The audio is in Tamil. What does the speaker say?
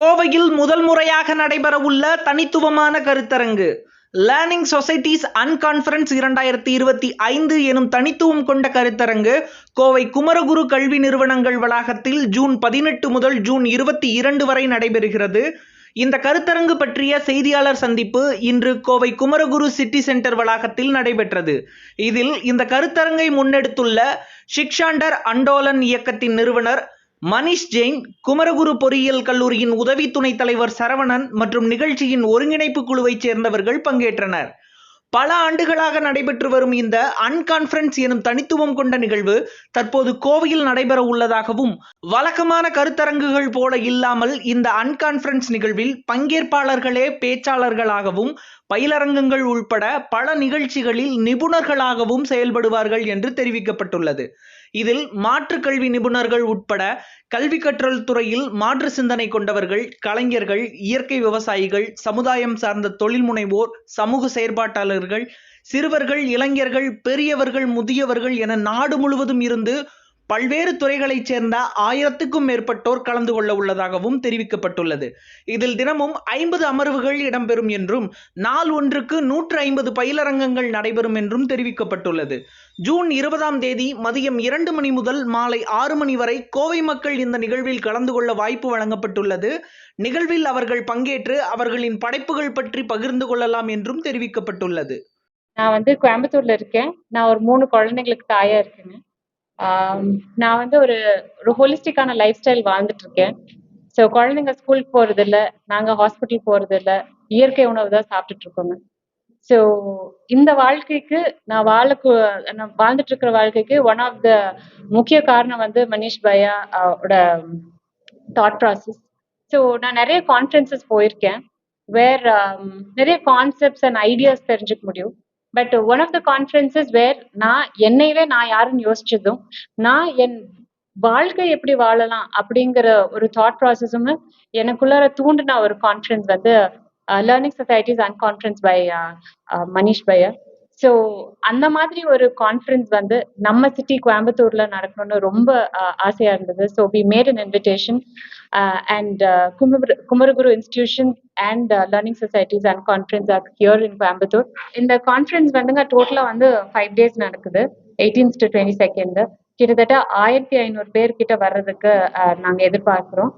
கோவையில் முதல் முறையாக நடைபெறவுள்ள தனித்துவமான கருத்தரங்கு. லேர்னிங் சொசைட்டிஸ் அன்கான்ஃபரன்ஸ் இரண்டாயிரத்தி இருபத்தி ஐந்து எனும் தனித்துவம் கொண்ட கருத்தரங்கு கோவை குமரகுரு கல்வி நிறுவனங்கள் வளாகத்தில் ஜூன் பதினெட்டு முதல் ஜூன் இருபத்தி இரண்டு வரை நடைபெறுகிறது. இந்த கருத்தரங்கு பற்றிய செய்தியாளர் சந்திப்பு இன்று கோவை குமரகுரு சிட்டி சென்டர் வளாகத்தில் நடைபெற்றது. இதில் இந்த கருத்தரங்கை முன்னெடுத்துள்ள ஷிக்ஷாண்டர் அண்டோலன் இயக்கத்தின் நிறுவனர் மனிஷ் ஜெயின் குமரகுரு பொறியியல் கல்லூரியின் உதவி துணைத் தலைவர் சரவணன் மற்றும் நிகழ்ச்சியின் ஒருங்கிணைப்பு குழுவைச் சேர்ந்தவர்கள் பங்கேற்றனர். பல ஆண்டுகளாக நடைபெற்று வரும் இந்த அன்கான்ஃபரன்ஸ் எனும் தனித்துவம் கொண்ட நிகழ்வு தற்போது கோவையில் நடைபெற உள்ளதாகவும் வழக்கமான கருத்தரங்குகள் போல இல்லாமல் இந்த அன்கான்ஃபரன்ஸ் நிகழ்வில் பங்கேற்பாளர்களே பேச்சாளர்களாகவும் பயிலரங்கங்கள் உள்பட பல நிகழ்ச்சிகளில் நிபுணர்களாகவும் செயல்படுவார்கள் என்று தெரிவிக்கப்பட்டுள்ளது. இதில் மாற்றுக் கல்வி நிபுணர்கள் உட்பட கல்வி கற்றல் துறையில் மாற்று சிந்தனை கொண்டவர்கள் கலைஞர்கள் இயற்கை விவசாயிகள் சமுதாயம் சார்ந்த தொழில் முனைவோர் சமூக செயற்பாட்டாளர்கள் சிறுவர்கள் இளைஞர்கள் பெரியவர்கள் முதியவர்கள் என நாடு முழுவதும் இருந்து பல்வேறு துறைகளைச் சேர்ந்த ஆயிரத்துக்கும் மேற்பட்டோர் கலந்து கொள்ள உள்ளதாகவும் தெரிவிக்கப்பட்டுள்ளது. இதில் தினமும் ஐம்பது அமர்வுகள் இடம்பெறும் என்றும் நாள் ஒன்றுக்கு நூற்று ஐம்பது பயிலரங்கங்கள் நடைபெறும் என்றும் தெரிவிக்கப்பட்டுள்ளது. ஜூன் இருபதாம் தேதி மதியம் இரண்டு மணி முதல் மாலை ஆறு மணி வரை கோவை மக்கள் இந்த நிகழ்வில் கலந்து கொள்ள வாய்ப்பு வழங்கப்பட்டுள்ளது. நிகழ்வில் அவர்கள் பங்கேற்று அவர்களின் படைப்புகள் பற்றி பகிர்ந்து கொள்ளலாம் என்றும் தெரிவிக்கப்பட்டுள்ளது. நான் வந்து கோயம்புத்தூர்ல இருக்கேன். நான் ஒரு மூணு குழந்தைங்களுக்கு தாயா இருக்கேங்க. நான் வந்து ஒரு ஒரு ஹோலிஸ்டிக்கான லைஃப் ஸ்டைல் வாழ்ந்துட்டு இருக்கேன் ஸோ குழந்தைங்க ஸ்கூலுக்கு போறது இல்லை நாங்கள் ஹாஸ்பிட்டல் போறது இல்லை இயற்கை உணவு தான் சாப்பிட்டுட்டு இருக்கோங்க ஸோ இந்த வாழ்க்கைக்கு நான் வாழக்கு நான் வாழ்ந்துட்டு இருக்கிற வாழ்க்கைக்கு ஒன் ஆஃப் த முக்கிய காரணம் வந்து மனிஷ் பையா ஓட தாட் ப்ராசஸ் ஸோ நான் நிறைய கான்ஃபரன்சஸ் போயிருக்கேன் வேர் நிறைய கான்செப்ட்ஸ் அண்ட் ஐடியாஸ் தெரிஞ்சுக்க முடியும். But one of the conferences where நான் என்னையவே நான் யாருன்னு யோசிச்சதும் நான் என் வாழ்க்கை எப்படி வாழலாம் அப்படிங்கிற ஒரு தாட் ப்ராசஸும் எனக்குள்ளார தூண்டின ஒரு கான்ஃபரன்ஸ் வந்து learning societies and conference by Manish pier so அந்த மாதிரி ஒரு கான்ஃபரன்ஸ் வந்து நம்ம சிட்டி கோயம்புத்தூர்ல நடக்கணும்னு ரொம்ப ஆசையா இருந்தது. So we made an invitation and Kumara Kumaraguru institution and learning societies and conference are here in Coimbatore. இந்த கான்ஃபரன்ஸ் வந்துங்க டோட்டலா வந்து ஃபைவ் டேஸ் நடக்குது. எயிட்டீன்ஸ் டு டுவெண்ட்டி செகண்ட் கிட்டத்தட்ட ஆயிரத்தி ஐநூறு பேர் கிட்ட வர்றதுக்கு நாங்க எதிர்பார்க்கிறோம்.